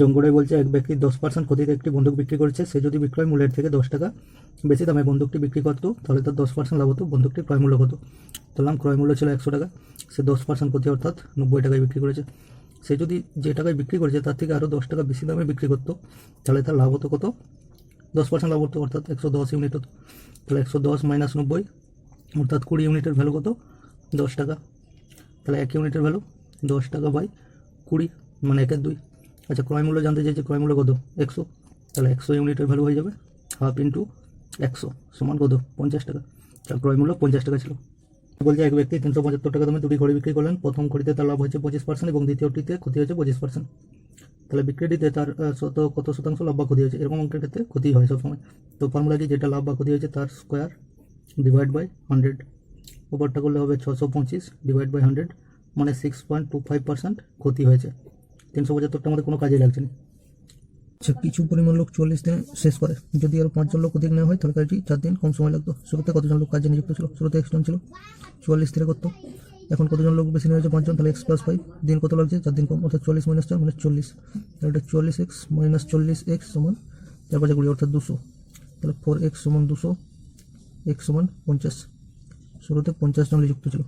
জঙ্গড়ে বলছে এক ব্যক্তি দশ পার্সেন্ট ক্ষতিতে একটি বন্দুক বিক্রি করেছে। সে যদি বিক্রয় মূল্যের থেকে দশ টাকা বেশি দামে বন্দুকটি বিক্রি করতো, তাহলে তার দশ পার্সেন্ট লাভ হতো বন্দুকটির ক্রয় মূল্য কত? ধরলাম ক্রয় মূল্য ছিল একশো টাকা, সে দশ পার্সেন্ট ক্ষতি অর্থাৎ নব্বই টাকায় বিক্রি করেছে। সে যদি যে টাকায় বিক্রি করেছে, তার থেকে আরও দশ টাকা বেশি দামে বিক্রি করতো, তাহলে তার লাভ হতো কত? দশ পার্সেন্ট লাভ হতো অর্থাৎ একশো দশ ইউনিট হতো। তাহলে একশো দশ মাইনাস নব্বই, অর্থাৎ কুড়ি ইউনিটের ভ্যালু কত? দশ টাকা। তাহলে এক ইউনিটের ভ্যালু দশ টাকা বাই কুড়ি মানে একের দুই। আচ্ছা ক্রয় মূল্য জানতে চাইছে ক্রয় মূল্য কত? একশো। তাহলে একশো ইউনিটের ভ্যালু হয়ে যাবে হাফ ইন্টু একশো সমান কত? পঞ্চাশ টাকা। তাহলে ক্রয় মূল্য পঞ্চাশ টাকা ছিল। বলছে এক ব্যক্তি তিনশো পঁচাত্তর টাকা দামে দুটি ঘড়ি বিক্রি করলেন। প্রথম ঘড়িতে তার লাভ হয়েছে পঁচিশ পার্সেন্ট এবং দ্বিতীয়টিতে ক্ষতি হয়েছে পঁচিশ পার্সেন্ট তাহলে বিক্রিটিতে তার শত, কত শতাংশ লাভ বা ক্ষতি হয়েছে? এরকম অঙ্কের ক্ষেত্রে ক্ষতি হয় সবসময়। তো ফর্মুলা কি? যেটা লাভ বা ক্ষতি হয়েছে তার স্কোয়ার ডিভাইড বাই হান্ড্রেড ওপরটা করলে হবে ছশো পঁচিশ ডিভাইড বাই হান্ড্রেড মানে six point two five percent ক্ষতি হয়েছে। তিনশো পঁচাত্তরটা আমাদের কোনো কাজে লাগছে না। আচ্ছা কিছু পরিমাণ লোক চল্লিশ দিনে শেষ করে। যদি আরও পাঁচজন লোক অধিক নেওয়া হয়, তাহলে কাজটি চার দিন কম সময় লাগতো। শুরুতে কতজন লোক কাজে নিযুক্ত ছিল? শুরুতে এক্সজন ছিল। চুয়াল্লিশ থেকে করতো। এখন কতজন লোক বেশি নেওয়া হয়েছে? পাঁচজন। তাহলে এক্স প্লাস ফাইভ দিন কত লাগছে? চার দিন কম। অর্থাৎ চল্লিশ মাইনাস চার মানে চল্লিশ। তাহলে এটা চল্লিশ এক্স মাইনাস চল্লিশ এক্স সমান চার পাঁচে কুড়ি, অর্থাৎ দুশো। তাহলে ফোর এক্স সমান দুশো এক্স সমান পঞ্চাশ। শুরুতে পঞ্চাশ জন নিযুক্ত ছিল।